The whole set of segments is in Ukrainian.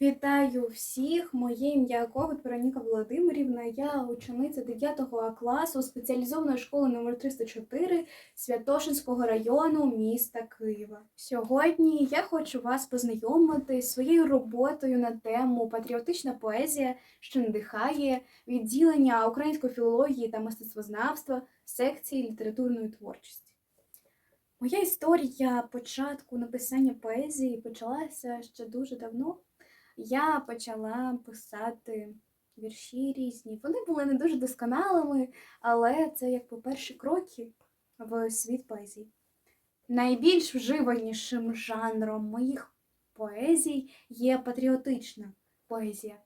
Вітаю всіх! Моє ім'я Ковут Вероніка Володимирівна. Я учениця 9 класу спеціалізованої школи номер 304 Святошинського району міста Києва. Сьогодні я хочу вас познайомити зі своєю роботою на тему Патріотична поезія, що надихає відділення української філології та мистецтвознавства секції літературної творчості. Моя історія початку написання поезії почалася ще дуже давно я почала писати вірші різні. Вони були не дуже досконалими, але це як по перші кроки в світ поезії. Найбільш вживанішим жанром моїх поезій є патріотична поезія.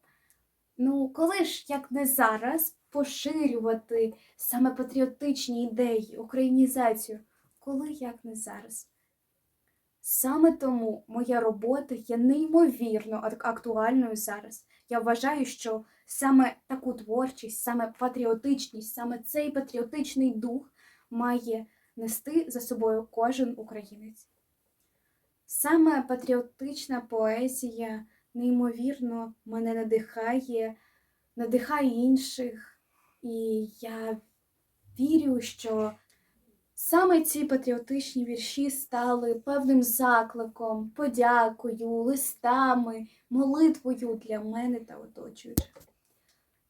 Ну, коли ж, як не зараз, поширювати саме патріотичні ідеї, українізацію, коли як не зараз? Саме тому моя робота є неймовірно актуальною зараз. Я вважаю, що саме таку творчість, саме патріотичність, саме цей патріотичний дух має нести за собою кожен українець. Саме патріотична поезія неймовірно мене надихає, надихає інших, і я вірю, що Саме ці патріотичні вірші стали певним закликом, подякою, листами, молитвою для мене та оточуючих.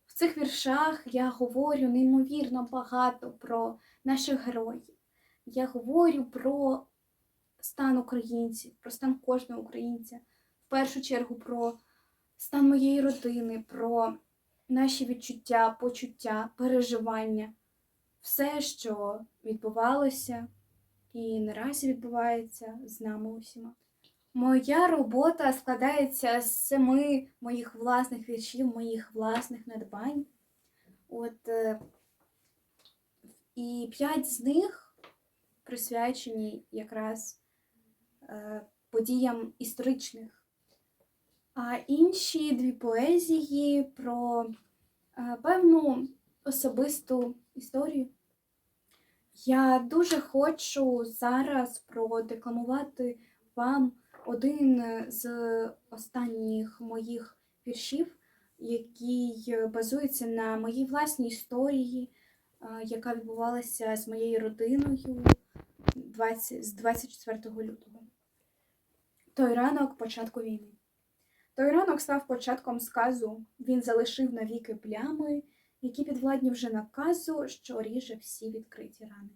В цих віршах я говорю неймовірно багато про наших героїв. Я говорю про стан українців, про стан кожного українця, в першу чергу про стан моєї родини, про наші відчуття, почуття, переживання все, що відбувалося і наразі відбувається з нами усіма. Моя робота складається з семи моїх власних віршів, моїх власних надбань. От, е, і п'ять з них присвячені якраз е, подіям історичних. А інші дві поезії про е, певну особисту історію. Я дуже хочу зараз продекламувати вам один з останніх моїх віршів, який базується на моїй власній історії, яка відбувалася з моєю родиною 20, з 24 лютого. Той ранок початку війни. Той ранок став початком сказу. Він залишив навіки плями які підвладні вже наказу, що ріже всі відкриті рани.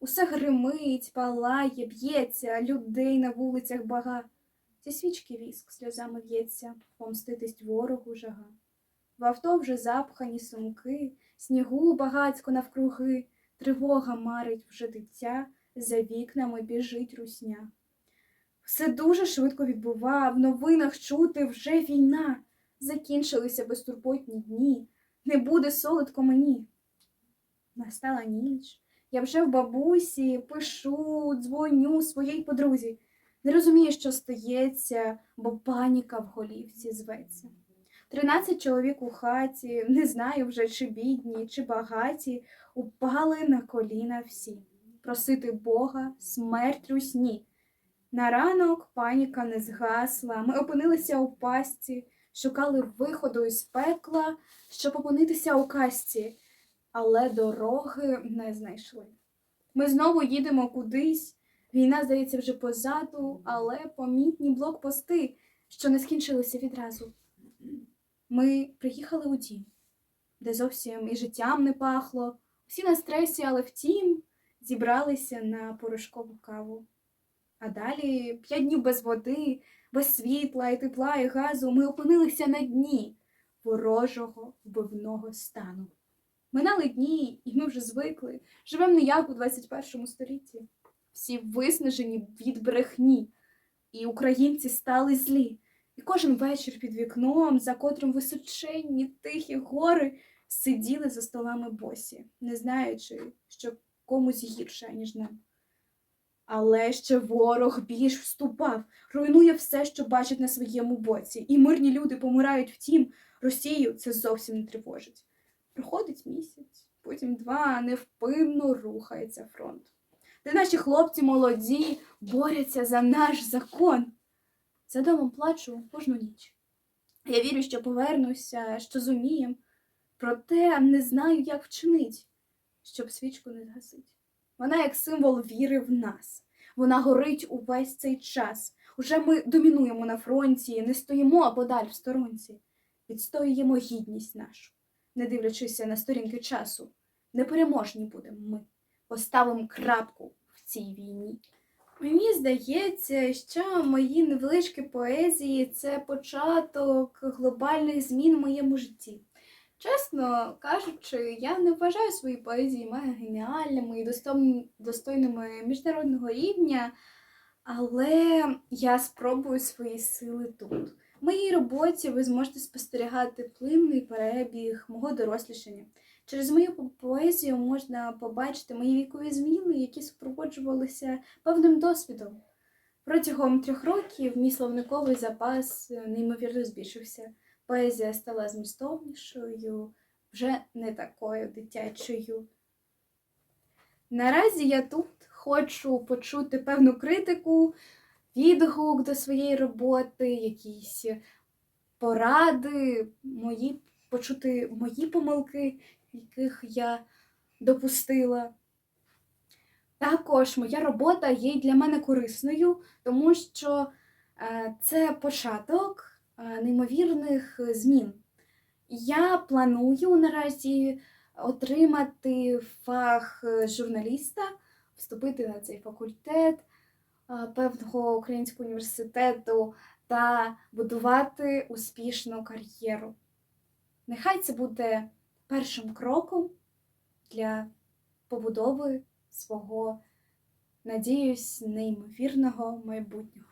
Усе гримить, палає, б'ється, людей на вулицях бага. Ці свічки віск сльозами в'ється, помститись ворогу жага. В авто вже запхані сумки, снігу багацько навкруги, тривога марить вже дитя, за вікнами біжить русня. Все дуже швидко відбува, в новинах чути вже війна. Закінчилися безтурботні дні не буде солодко мені. Настала ніч. Я вже в бабусі пишу, дзвоню своїй подрузі. Не розумію, що стається, бо паніка в голівці зветься. Тринадцять чоловік у хаті, не знаю вже, чи бідні, чи багаті, упали на коліна всі. Просити Бога, смерть русні. На ранок паніка не згасла, ми опинилися у пастці шукали виходу із пекла, щоб опинитися у касті, але дороги не знайшли. Ми знову їдемо кудись. Війна, здається, вже позаду, але помітні блокпости, що не скінчилися відразу. Ми приїхали у дім, де зовсім і життям не пахло. Всі на стресі, але втім, зібралися на порошкову каву. А далі п'ять днів без води, без світла і тепла, і газу ми опинилися на дні ворожого вбивного стану. Минали дні, і ми вже звикли, живемо не як у 21 столітті. Всі виснажені від брехні, і українці стали злі. І кожен вечір під вікном, за котрим височенні тихі гори, сиділи за столами босі, не знаючи, що комусь гірше, ніж нам. Але ще ворог більш вступав, руйнує все, що бачить на своєму боці, і мирні люди помирають втім, Росію це зовсім не тривожить. Проходить місяць, потім два, невпинно рухається фронт, де наші хлопці молоді борються за наш закон. За домом плачу кожну ніч. Я вірю, що повернуся, що зумієм, проте не знаю, як вчинить, щоб свічку не згасить. Вона як символ віри в нас. Вона горить увесь цей час. Уже ми домінуємо на фронті, не стоїмо а подаль в сторонці. Відстоюємо гідність нашу, не дивлячись на сторінки часу. Непереможні будемо ми. Поставимо крапку в цій війні. Мені здається, що мої невеличкі поезії це початок глобальних змін в моєму житті. Чесно кажучи, я не вважаю свої поезії мега геніальними і достойними- міжнародного рівня, але я спробую свої сили тут. В моїй роботі ви зможете спостерігати плинний перебіг мого дорослішання. Через мою поезію можна побачити мої вікові зміни, які супроводжувалися певним досвідом. Протягом трьох років мій словниковий запас е, неймовірно збільшився. Поезія стала змістовнішою, вже не такою дитячою. Наразі я тут хочу почути певну критику, відгук до своєї роботи, якісь поради, мої, почути мої помилки, яких я допустила. Також моя робота є для мене корисною, тому що е, це початок неймовірних змін. Я планую наразі отримати фах е, журналіста, вступити на цей факультет е, певного українського університету та будувати успішну кар'єру. Нехай це буде першим кроком для побудови свого, надіюсь, неймовірного майбутнього.